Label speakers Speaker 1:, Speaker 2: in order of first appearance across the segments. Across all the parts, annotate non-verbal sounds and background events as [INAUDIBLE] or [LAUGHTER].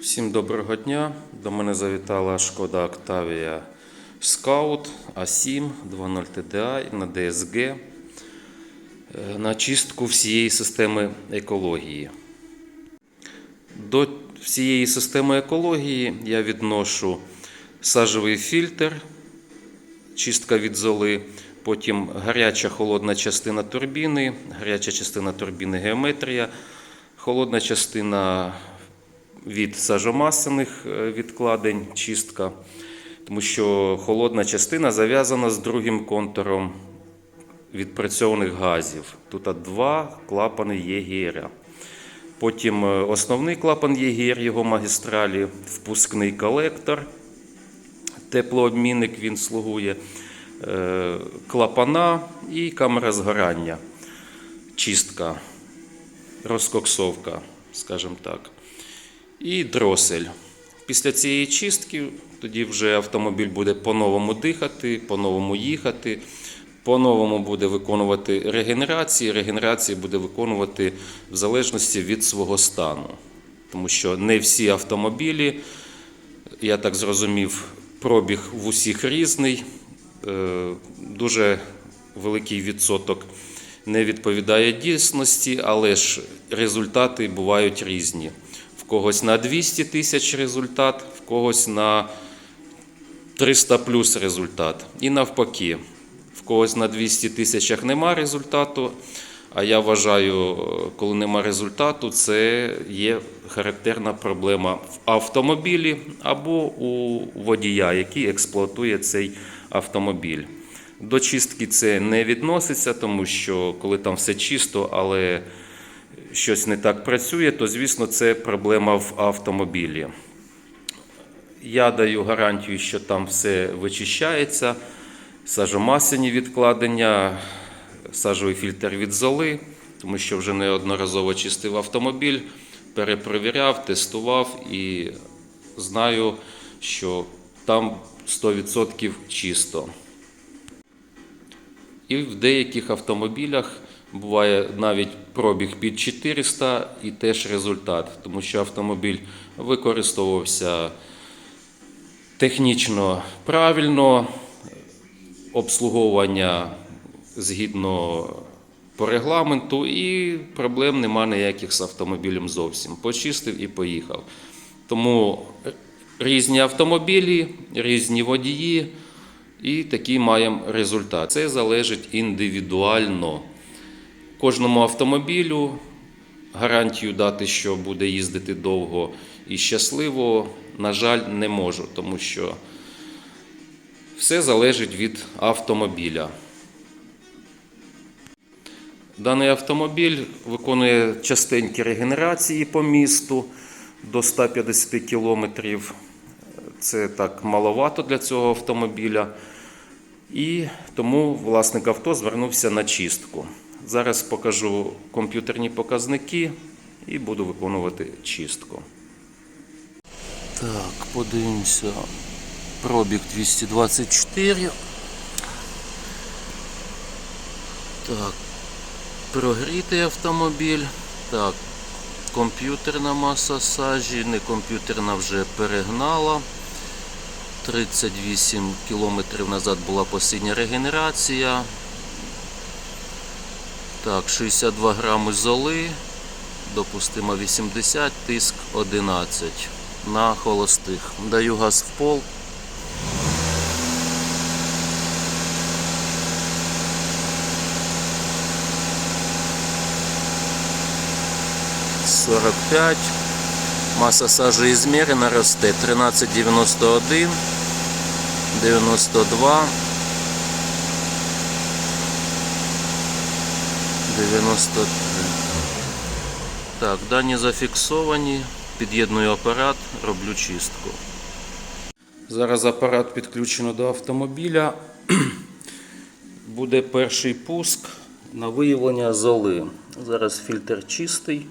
Speaker 1: Всім доброго дня. До мене завітала шкода Octavia Scout A7 2.0 TDI на DSG е, на чистку всієї системи екології. До всієї системи екології я відношу сажовий фільтр, чистка від золи, потім гаряча холодна частина турбіни, гаряча частина турбіни геометрія, холодна частина від сажомасляних е, відкладень, чистка, тому що холодна частина зав'язана з другим контуром відпрацьованих газів. Тут два клапани ЄГР. Потім е, основний клапан ЄГР, його магістралі, впускний колектор, теплообмінник він слугує, е, клапана і камера згорання, чистка, розкоксовка, скажімо так і дросель. Після цієї чистки тоді вже автомобіль буде по-новому дихати, по-новому їхати, по-новому буде виконувати регенерації. Регенерації буде виконувати в залежності від свого стану. Тому що не всі автомобілі, я так зрозумів, пробіг в усіх різний. Е, Дуже великий відсоток не відповідає дійсності, але ж результати бувають різні. Когось на 200 тисяч результат, в когось на 300 плюс результат. І навпаки, в когось на 200 тисячах нема результату. А я вважаю, коли нема результату, це є характерна проблема в автомобілі або у водія, який експлуатує цей автомобіль. До чистки це не відноситься, тому що коли там все чисто, але щось не так працює, то звісно це проблема в автомобілі. Я даю гарантію, що там все вичищається, сажомасляні відкладення, сажовий фільтр від золи, тому що вже неодноразово чистив автомобіль, перепровіряв, тестував і знаю, що там 100% чисто. І в деяких автомобілях буває навіть пробіг під 400 і теж результат, тому що автомобіль використовувався технічно правильно, обслуговування згідно по регламенту, і проблем нема ніяких з автомобілем зовсім. Почистив і поїхав. Тому різні автомобілі, різні водії. І такий маємо результат. Це залежить індивідуально. Кожному автомобілю гарантію дати, що буде їздити довго і щасливо, на жаль, не можу, тому що все залежить від автомобіля. Даний автомобіль виконує частенькі регенерації по місту до 150 кілометрів. Це так маловато для цього автомобіля. І тому власник авто звернувся на чистку. Зараз покажу комп'ютерні показники і буду виконувати чистку. Так, подивимося. Пробіг 224. Так, прогрітий автомобіль. Так, комп'ютерна маса сажі, не комп'ютерна вже перегнала. 38 кілометрів назад була посильна регенерація. Так, 62 грами золи, допустимо 80, тиск 11 на холостих. Даю газ в пол. Сорок пять. Маса сажи измерена, росте 1391, 92, 93. Так, дані зафіксовані. Під'єдную апарат, роблю чистку. Зараз апарат підключено до автомобіля. [CLEARS THROAT] Буде перший пуск на виявлення золи. Зараз фільтр чистий.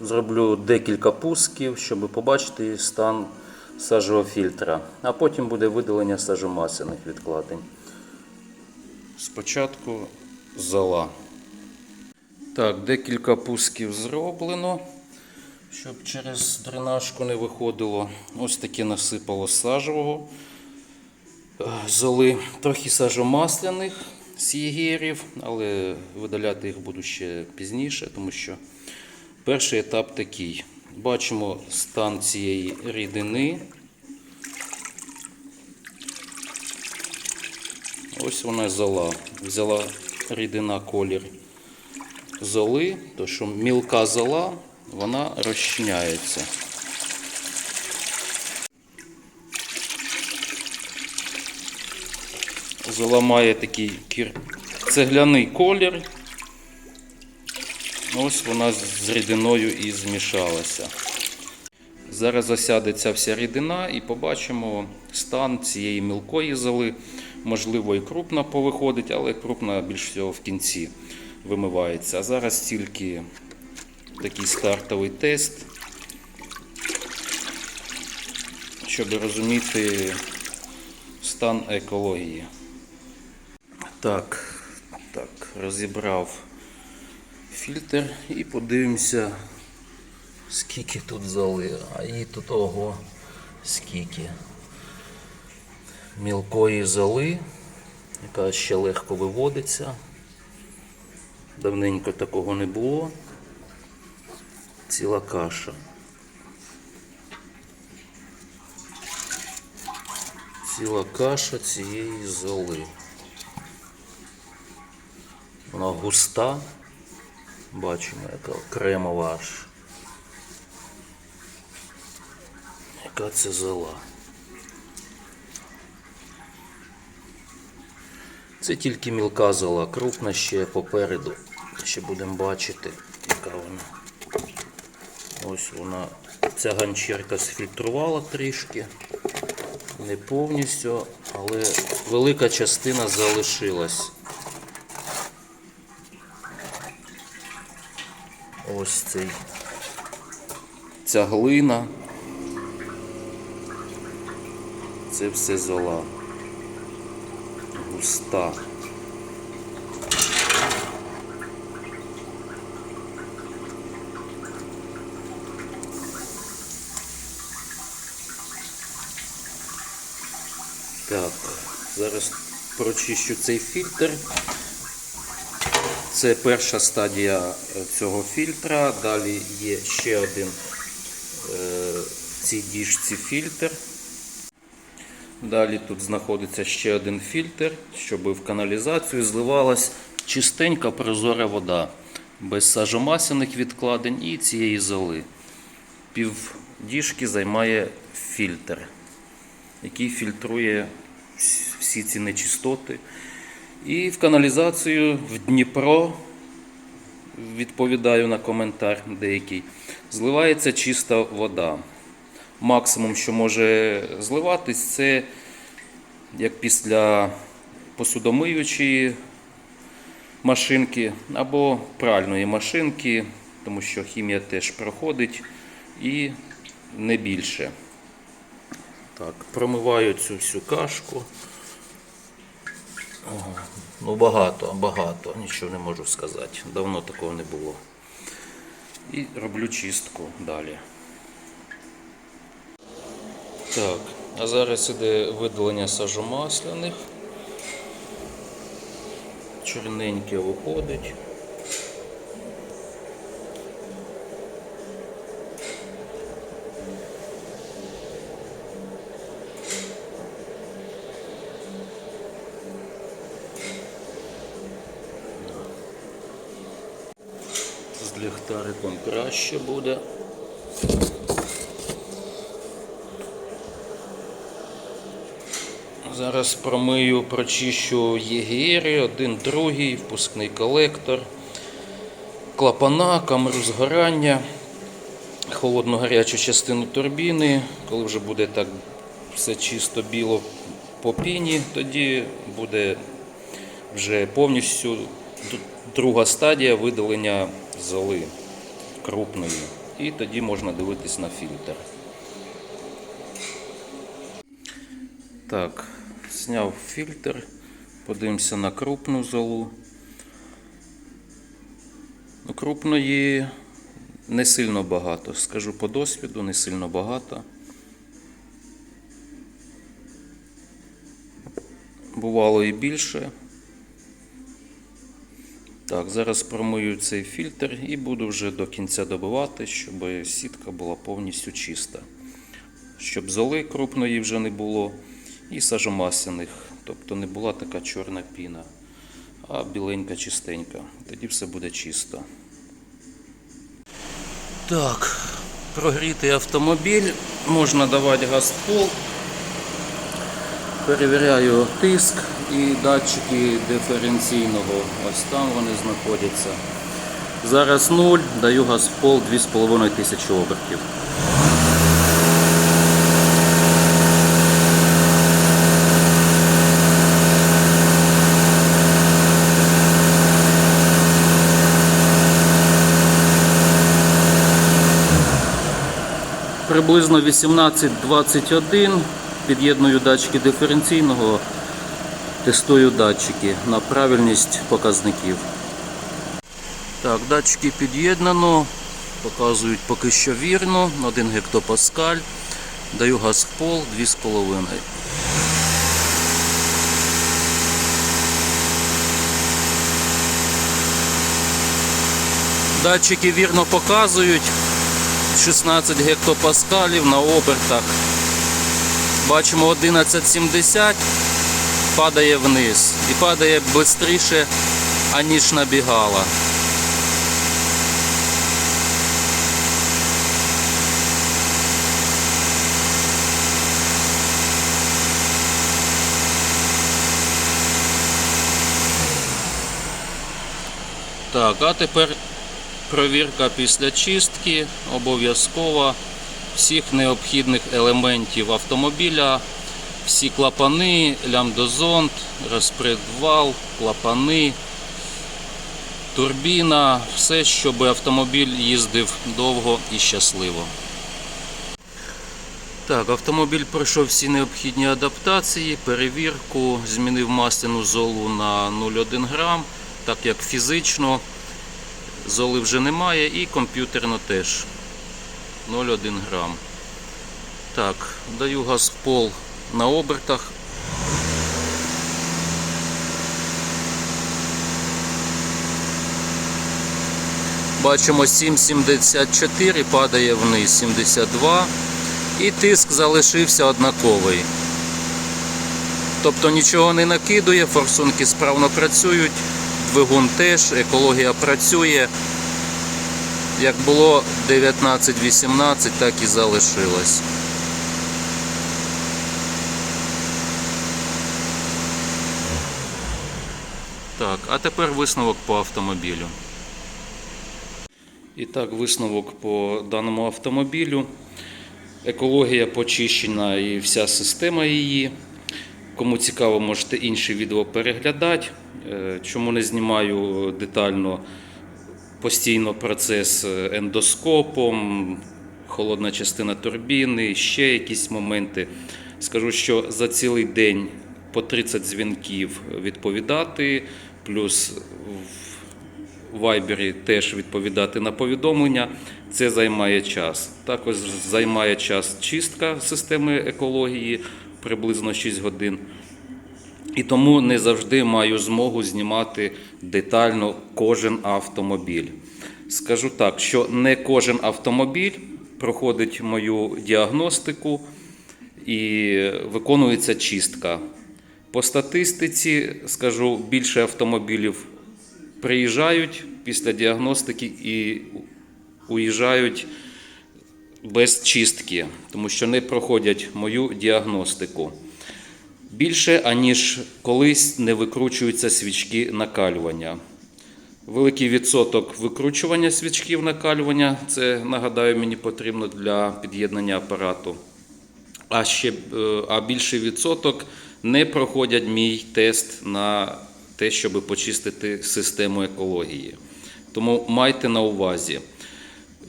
Speaker 1: Зроблю декілька пусків, щоб побачити стан сажового фільтра. А потім буде видалення сажомасляних відкладень. Спочатку зола. Так, декілька пусків зроблено. Щоб через дренажку не виходило, ось таке насипало сажового е, золи, трохи сажомасляних з єгерів, але видаляти їх буду ще пізніше, тому що перший етап такий. Бачимо стан цієї рідини. Ось вона зола. Взяла рідина колір золи, то що мілка зола, вона розчиняється. Зола має такий цегляний колір. Ось вона з рідиною і змішалася. Зараз осядеться вся рідина і побачимо стан цієї мілкої золи. Можливо, і крупна повиходить, але крупна більш всього в кінці вимивається. А зараз тільки такий стартовий тест, щоб розуміти стан екології. Так, так, розібрав фільтр і подивимося, скільки тут зали. А її тут ого, скільки мілкої золи, яка ще легко виводиться. Давненько такого не було. Ціла каша. Ціла каша цієї золи. Вона густа. Бачимо, яка кремова аж. Яка це зола. Це тільки мілка зола, крупна ще попереду. Ще будемо бачити, яка вона. Ось вона. Ця ганчірка сфільтрувала трішки. Не повністю, але велика частина залишилась. Ось цей. Ця глина. Це все зола. Густа. Так, зараз прочищу цей фільтр. Це перша стадія е, цього фільтра. Далі є ще один е, в цій діжці фільтр. Далі тут знаходиться ще один фільтр, щоб в каналізацію зливалась чистенька прозора вода, без сажомасяних відкладень і цієї золи. Пів діжки займає фільтр, який фільтрує всі ці нечистоти. І в каналізацію в Дніпро, відповідаю на коментар деякий, зливається чиста вода. Максимум, що може зливатись, це як після посудомиючої машинки або пральної машинки, тому що хімія теж проходить і не більше. Так, промиваю цю всю кашку. Ну, багато, багато, нічого не можу сказати. Давно такого не було. І роблю чистку далі. Так, а зараз іде видалення сажомасляних. Чорненьке виходить. З ліхтариком краще буде. Зараз промию, прочищу єгері, один, другий, впускний колектор, клапана, камеру згорання, холодну гарячу частину турбіни. Коли вже буде так все чисто біло по піні, тоді буде вже повністю друга стадія видалення золи крупної. І тоді можна дивитись на фільтр. Так, зняв фільтр, подивимося на крупну золу. Ну, крупної Не сильно багато. Скажу по досвіду, не сильно багато. Бувало і більше. Так, зараз промию цей фільтр і буду вже до кінця добивати, щоб сітка була повністю чиста. Щоб золи крупної вже не було і сажомасяних, тобто не була така чорна піна, а біленька чистенька. Тоді все буде чисто. Так, прогрітий автомобіль, можна давати газ в пол. Перевіряю тиск і датчики диференційного. Ось там вони знаходяться. Зараз 0, даю газ в пол 2,5 тисячі обертів. Приблизно 18-21 під'єдную датчики диференційного, тестую датчики на правильність показників. Так, датчики під'єднано, показують поки що вірно, 1 гектопаскаль, даю газ в пол 2,5. Датчики вірно показують 16 гектопаскалів на обертах. Бачимо 1170 падає вниз і падає швидше, аніж набігала. Так, а тепер провірка після чистки обов'язкова всіх необхідних елементів автомобіля, всі клапани, лямдозонт, розпредвал, клапани, турбіна, все, щоб автомобіль їздив довго і щасливо. Так, автомобіль пройшов всі необхідні адаптації, перевірку, змінив масляну золу на 0,1 грам, так як фізично золи вже немає і комп'ютерно теж 0,1 грам. Так, даю газ в пол на обертах. Бачимо 7,74 падає вниз 72 і тиск залишився однаковий. Тобто нічого не накидує, форсунки справно працюють, двигун теж, екологія працює. Як було 19-18, так і залишилось. Так, а тепер висновок по автомобілю. І так, висновок по даному автомобілю. Екологія почищена і вся система її. Кому цікаво, можете інші відео переглядати. Е, Чому не знімаю детально постійно процес ендоскопом, холодна частина турбіни, ще якісь моменти. Скажу, що за цілий день по 30 дзвінків відповідати, плюс в вайбері теж відповідати на повідомлення. Це займає час. Також займає час чистка системи екології приблизно 6 годин. І тому не завжди маю змогу знімати детально кожен автомобіль. Скажу так, що не кожен автомобіль проходить мою діагностику і виконується чистка. По статистиці скажу, більше автомобілів приїжджають після діагностики і уїжджають без чистки, тому що не проходять мою діагностику. Більше, аніж колись не викручуються свічки накалювання. Великий відсоток викручування свічків накалювання, це нагадаю, мені потрібно для під'єднання апарату. А ще е, а більший відсоток не проходять мій тест на те, щоб почистити систему екології. Тому майте на увазі.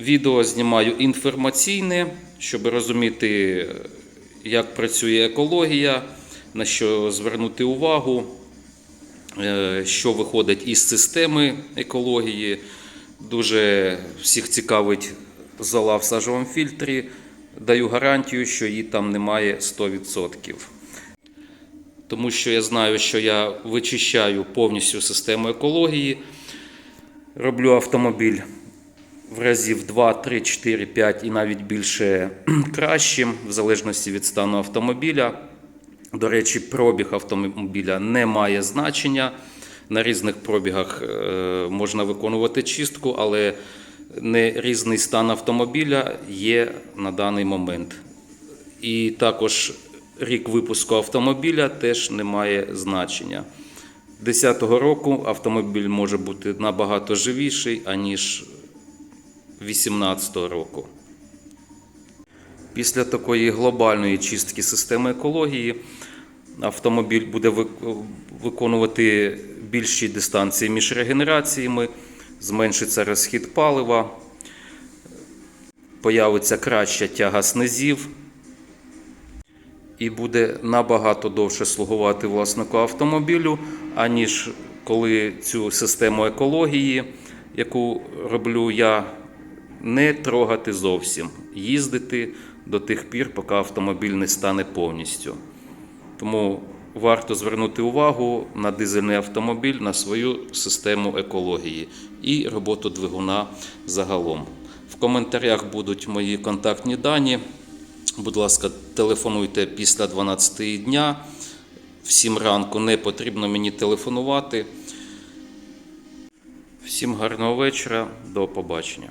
Speaker 1: Відео знімаю інформаційне, щоб розуміти, як працює екологія, на що звернути увагу, е, що виходить із системи екології. Дуже всіх цікавить зола в сажовому фільтрі. Даю гарантію, що її там немає 100%. Тому що я знаю, що я вичищаю повністю систему екології, роблю автомобіль в разів 2, 3, 4, 5 і навіть більше [CLEARS THROAT] кращим, в залежності від стану автомобіля. До речі, пробіг автомобіля не має значення. На різних пробігах е, можна виконувати чистку, але не різний стан автомобіля є на даний момент. І також рік випуску автомобіля теж не має значення. 10-го року автомобіль може бути набагато живіший, аніж 18-го року. Після такої глобальної чистки системи екології автомобіль буде виконувати більші дистанції між регенераціями, зменшиться розхід палива, появиться краща тяга снизів і буде набагато довше слугувати власнику автомобілю, аніж коли цю систему екології, яку роблю я, не трогати зовсім, їздити до тих пір, поки автомобіль не стане повністю. Тому варто звернути увагу на дизельний автомобіль, на свою систему екології і роботу двигуна загалом. В коментарях будуть мої контактні дані. Будь ласка, телефонуйте після 12 дня. В 7 ранку не потрібно мені телефонувати. Всім гарного вечора, до побачення.